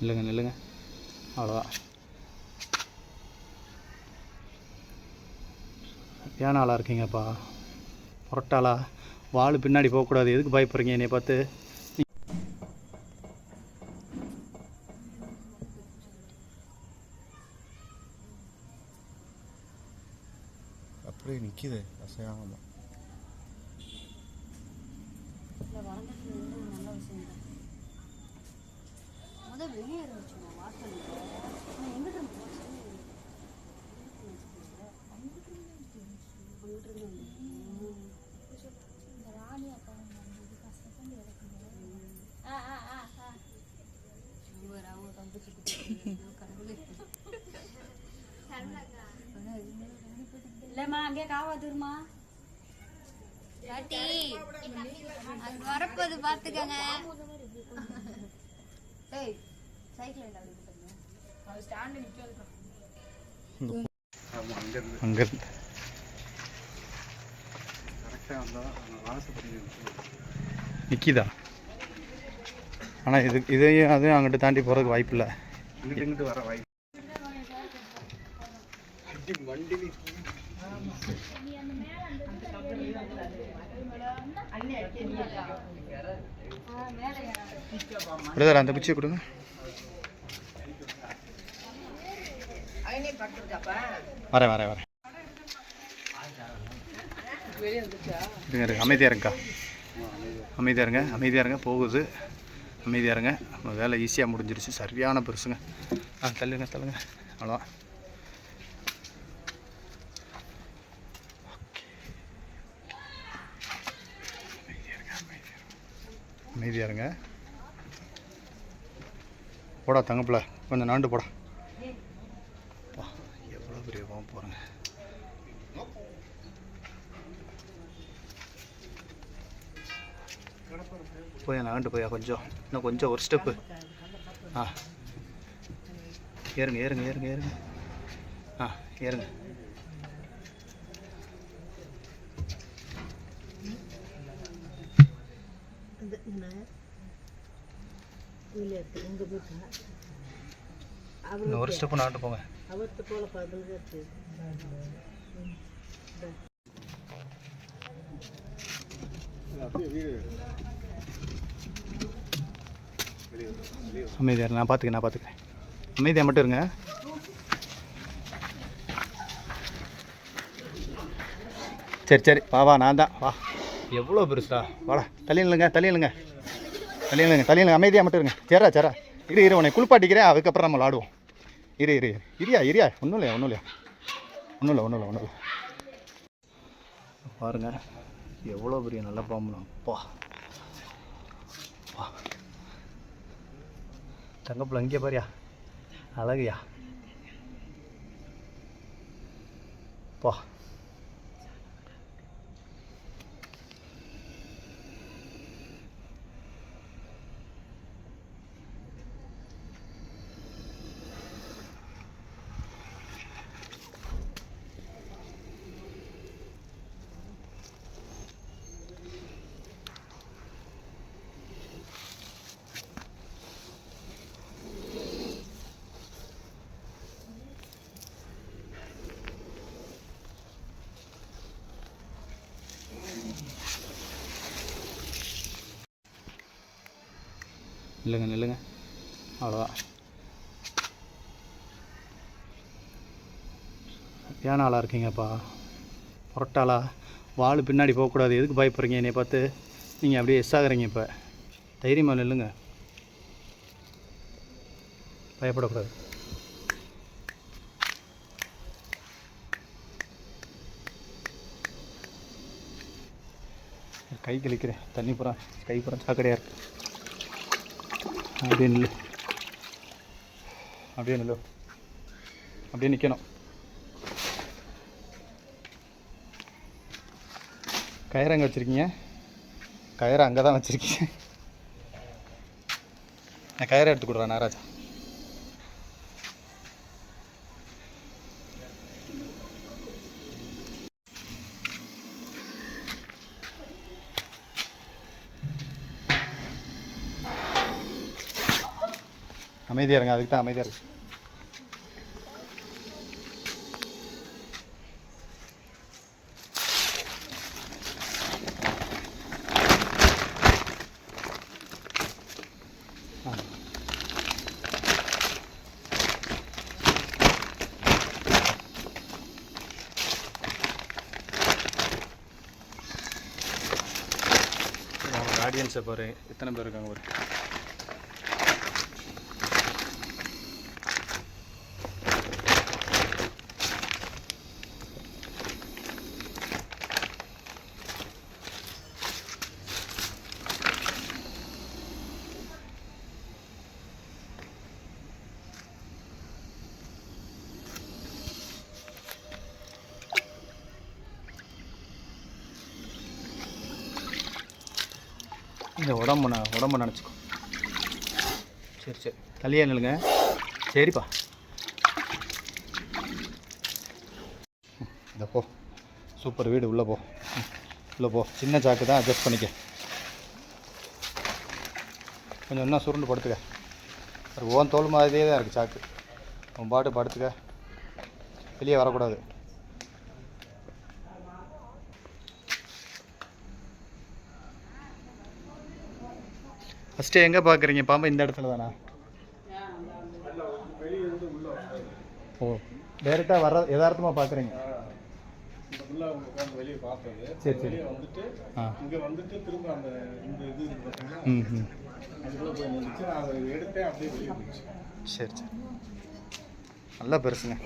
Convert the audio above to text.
நில்லுங்க நில்லுங்க. அவ்வளோதான் ஏன் ஆளாக இருக்கீங்கப்பா. புரட்டாளா? வாள் பின்னாடி போகக்கூடாது. எதுக்கு பயப்படுறீங்க என்னை பார்த்து? அப்படியே நிற்கிது அசையாமல் இல்லை வளர்ந்துட்டு வந்து ஒரு நல்ல விஷயம் தான் முதல் வெளியே இருந்துச்சுமா வாசல் நான் எங்கிட்ட இருந்து போச்சு? அங்கிட்டு இருந்து ம். இவர் அவங்க குட்டி. கடவுளே. இல்லைம்மா அங்கேயே காவாதுருமா பாட்டி அங்க வரப்போது பாத்துக்கங்க ஏய் வாசப்படி நிற்கிதா ஆனால் இது இதையும் அதையும் அங்கிட்டு தாண்டி போகிறதுக்கு வாய்ப்பு இல்லை. இங்கிட்டு இங்கிட்டு வர வாய்ப்பு. பிரதர் அந்த குச்சியை கொடுங்க. வரேன் வரேன் வரேன் இருங்க இருங்க அமைதியாக இருங்கக்கா. அமைதியாக இருங்க அமைதியாக இருங்க போகுது. அமைதியாக இருங்க. நம்ம வேலை ஈஸியாக முடிஞ்சிருச்சு. சரியான பெருசுங்க ஆ தள்ளுங்க தள்ளுங்க. அவ்வளோதான் அமைதியாக இருங்க போடா தங்கப்பில் கொஞ்சம் நாண்டு போடா. போய் நகண்டு போயா கொஞ்சம். இன்னும் கொஞ்சம் ஒரு ஸ்டெப்பு ஆ. ஏறுங்க ஏறுங்க ஏறுங்க ஏறுங்க. ஆ ஏறுங்க. ஒரு ஸ்டெப்பு நாண்டு போங்க அமைதியாக நான் பார்த்துக்கிறேன் நான் பார்த்துக்கிறேன் அமைதியாக மட்டும் இருங்க. சரி சரி வா வா நான் தான் வா. எவ்வளோ பெருசுடா? வாடா தள்ளி நில்லுங்க தள்ளி நில்லுங்க. தள்ளி நில்லுங்க தள்ளி நில்லுங்க அமைதியாக மட்டும் இருங்க. சேரா சேரா. இரு இரு உன்னை குளிப்பாட்டிக்கிறேன் அதுக்கப்புறம் நம்ம விளாடுவோம். இரு இரு இரு. இரியா இரியா. ஒன்றும் இல்லையா ஒன்றும் இல்லையா? ஒன்றும் இல்லை ஒன்றும் இல்லை ஒன்றும் இல்லை. பாருங்கள் எவ்வளோ பெரிய நல்ல பாம்புலாம் அப்பா தங்கப்பில் இங்கே பாரியா. அழகுயா. பா. நில்லுங்க நில்லுங்க. அவ்வளோதான் ஏன் ஆளாக இருக்கீங்கப்பா? புரட்டாளா? வாள் பின்னாடி போகக்கூடாது. எதுக்கு பயப்படுறீங்க என்னை பார்த்து? நீங்கள் அப்படியே எஸ் ஆகுறீங்க இப்போ. தைரியமாக நில்லுங்க. பயப்படக்கூடாது. கை கழிக்கிறேன். தண்ணி பூரா கை பூரா சாக்கடையாக இருக்கு. அப்படியே நில்லு. அப்படியே நில்லு. அப்படியே நிற்கணும் கயிறு எங்கே வச்சுருக்கீங்க? கயிறு அங்கே தான் வச்சுருக்கீங்க. நான் கயிறை எடுத்து கொடுறேன் நாராஜா அமைதியாக இருங்க அதுக்கு தான் அமைதியாக இருக்கு ஆடியன்ஸை பாரு எத்தனை பேர் இருக்காங்க ஒரு சரி உடம்பு ந- உடம்பு நினச்சிக்கோ. சரி சரி. தள்ளியே நில்லுங்க. சரிப்பா. இந்த போ. சூப்பர் வீடு உள்ளே போ. உள்ளே போ. சின்ன சாக்கு தான் அட்ஜஸ்ட் பண்ணிக்க. கொஞ்சம் இன்னும் சுருண்டு படுத்துக்க. ஓன் தோல் மாதிரியே தான் இருக்குது சாக்கு. உன் பாட்டு படுத்துக்க. வெளியே வரக்கூடாது. ஃபஸ்ட்டு எங்கே பார்க்குறீங்க பாம்பு இந்த இடத்துல தானா? ஓ டேரெக்டாக வர யதார்த்தமாக பார்க்குறீங்க சரி சரி. வந்துட்டு ஆ. இங்க திரும்ப அந்த இந்த இது ம் ம். சரி சரி. நல்லா பெருசுங்க.